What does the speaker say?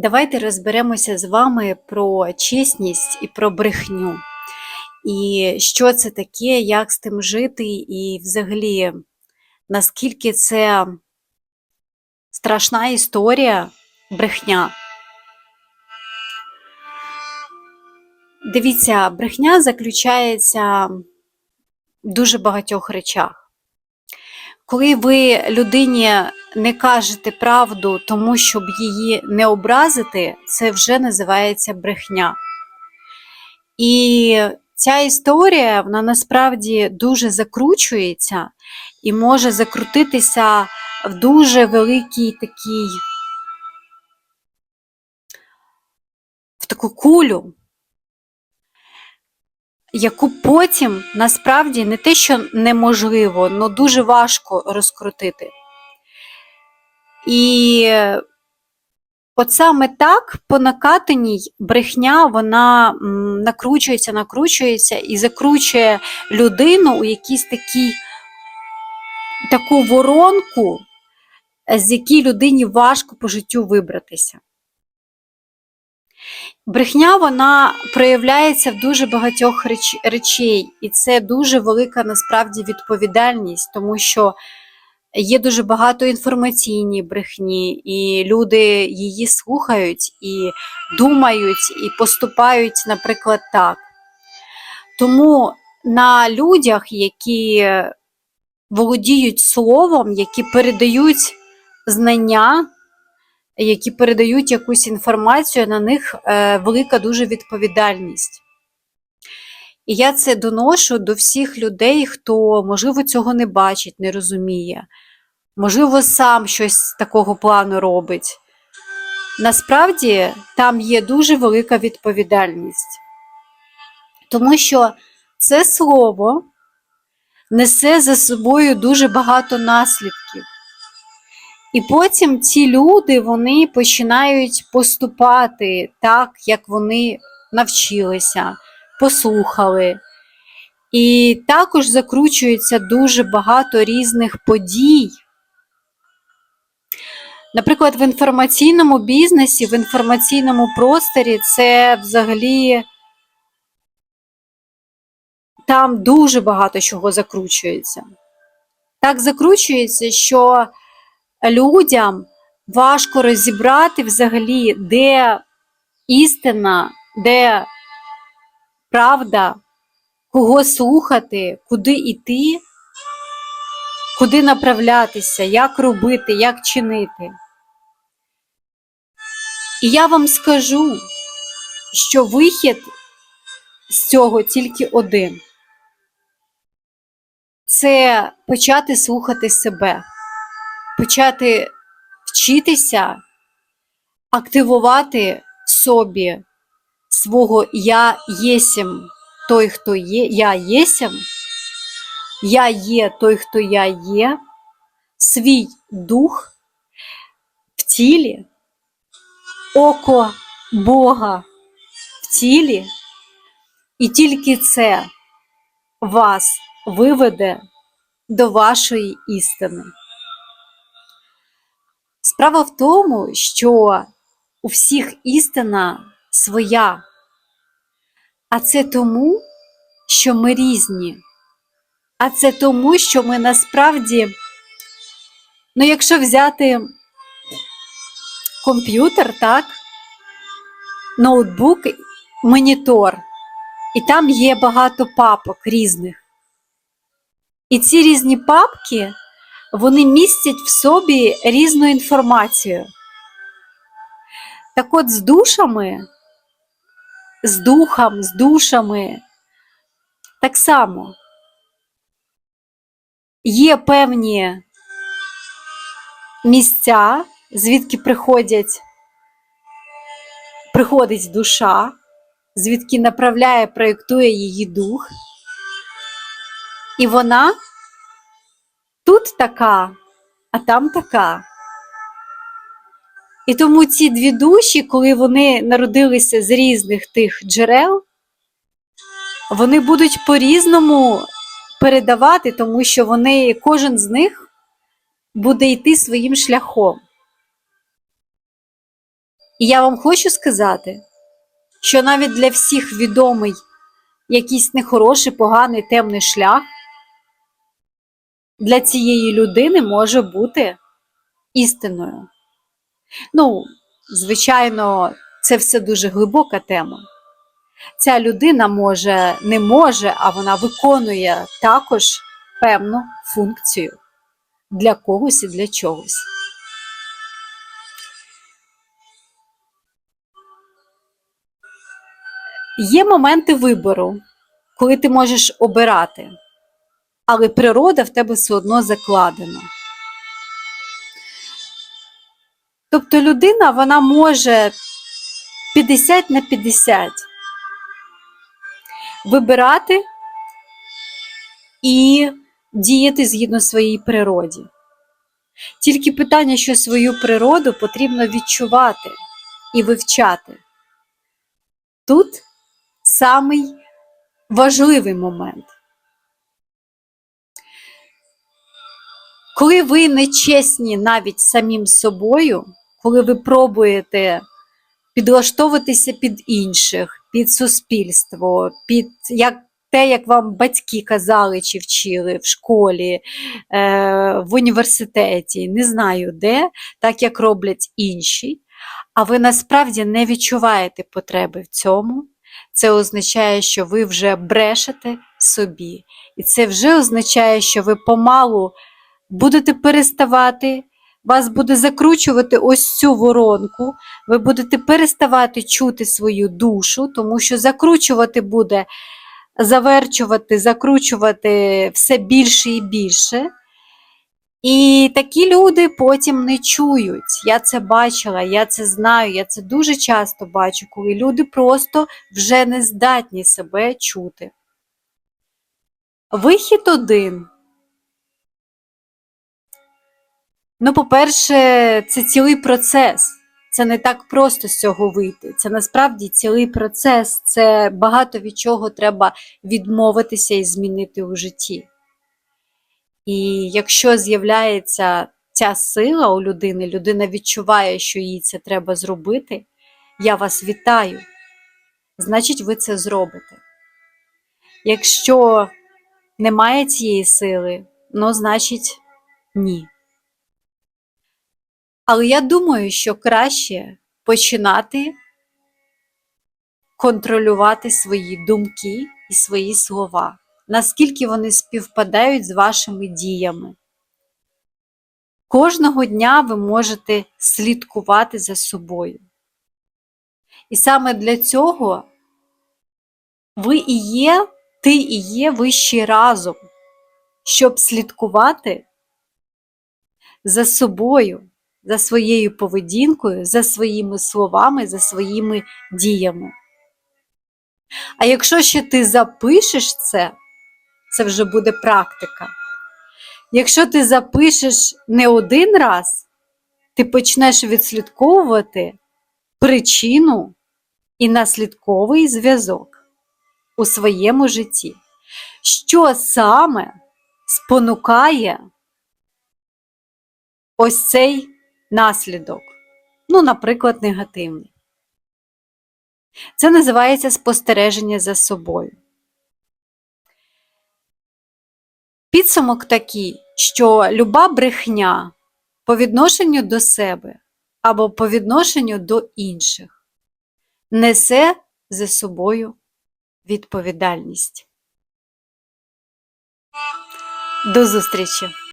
Давайте розберемося з вами про чесність і про брехню. І що це таке, як з тим жити, і взагалі, наскільки це страшна історія брехня. Дивіться, брехня заключається в дуже багатьох речах. Коли ви людині не кажете правду, тому щоб її не образити, це вже називається брехня. І ця історія вона насправді дуже закручується і може закрутитися в дуже великий такий в таку кулю, яку потім насправді не те, що неможливо, але дуже важко розкрутити. І от саме так по накатаній брехня вона накручується, накручується і закручує людину у якійсь такій таку воронку, з якій людині важко по життю вибратися. Брехня вона проявляється в дуже багатьох реч... речей, і це дуже велика насправді відповідальність, тому що є дуже багато інформаційної брехні, і люди її слухають і думають, і поступають, наприклад, так. Тому на людях, які володіють словом, які передають знання які передають якусь інформацію, на них е, велика дуже відповідальність. І я це доношу до всіх людей, хто, можливо, цього не бачить, не розуміє, можливо, сам щось такого плану робить. Насправді там є дуже велика відповідальність, тому що це слово несе за собою дуже багато наслідків. І потім ці люди вони починають поступати так, як вони навчилися, послухали. І також закручується дуже багато різних подій. Наприклад, в інформаційному бізнесі, в інформаційному просторі це взагалі там дуже багато чого закручується. Так закручується, що людям важко розібрати взагалі, де істина, де правда, кого слухати, куди йти, куди направлятися, як робити, як чинити. І я вам скажу, що вихід з цього тільки один. Це почати слухати себе почати вчитися, активувати в собі свого Я єсім той, хто є, я єсім, я є той, хто я є, свій дух в тілі, око Бога в тілі, і тільки це вас виведе до вашої істини. Справа в тому, що у всіх істина своя, а це тому, що ми різні. А це тому, що ми насправді, ну, якщо взяти комп'ютер, так, ноутбук, монітор, і там є багато папок різних. І ці різні папки вони містять в собі різну інформацію. Так от з душами, з духом, з душами. Так само. Є певні місця, звідки приходять, приходить душа, звідки направляє, проєктує її дух, і вона тут така, а там така. І тому ці дві душі, коли вони народилися з різних тих джерел, вони будуть по-різному передавати, тому що вони, кожен з них буде йти своїм шляхом. І я вам хочу сказати, що навіть для всіх відомий якийсь нехороший, поганий темний шлях для цієї людини може бути істиною. Ну, звичайно, це все дуже глибока тема. Ця людина може, не може, а вона виконує також певну функцію для когось і для чогось. Є моменти вибору, коли ти можеш обирати, але природа в тебе все одно закладена. Тобто людина вона може 50 на 50 вибирати і діяти згідно своїй природі. Тільки питання, що свою природу потрібно відчувати і вивчати. Тут самий важливий момент. Коли ви не чесні навіть самим собою, коли ви пробуєте підлаштовуватися під інших, під суспільство, під як те, як вам батьки казали чи вчили в школі, е, в університеті, не знаю де, так як роблять інші, а ви насправді не відчуваєте потреби в цьому, це означає, що ви вже брешете собі. І це вже означає, що ви помалу будете переставати, вас буде закручувати ось цю воронку, ви будете переставати чути свою душу, тому що закручувати буде, заверчувати, закручувати все більше і більше. І такі люди потім не чують. Я це бачила, я це знаю, я це дуже часто бачу, коли люди просто вже не здатні себе чути. Вихід один. Ну, по-перше, це цілий процес. Це не так просто з цього вийти. Це насправді цілий процес, це багато від чого треба відмовитися і змінити у житті. І якщо з'являється ця сила у людини, людина відчуває, що їй це треба зробити, я вас вітаю. Значить, ви це зробите. Якщо немає цієї сили, ну, значить, ні. Але я думаю, що краще починати контролювати свої думки і свої слова, наскільки вони співпадають з вашими діями. Кожного дня ви можете слідкувати за собою. І саме для цього ви і є, ти і є вищий разом, щоб слідкувати за собою за своєю поведінкою, за своїми словами, за своїми діями. А якщо ще ти запишеш це, це вже буде практика. Якщо ти запишеш не один раз, ти почнеш відслідковувати причину і наслідковий зв'язок у своєму житті. Що саме спонукає ось цей наслідок, ну, наприклад, негативний. Це називається спостереження за собою. Підсумок такий, що люба брехня по відношенню до себе або по відношенню до інших несе за собою відповідальність. До зустрічі!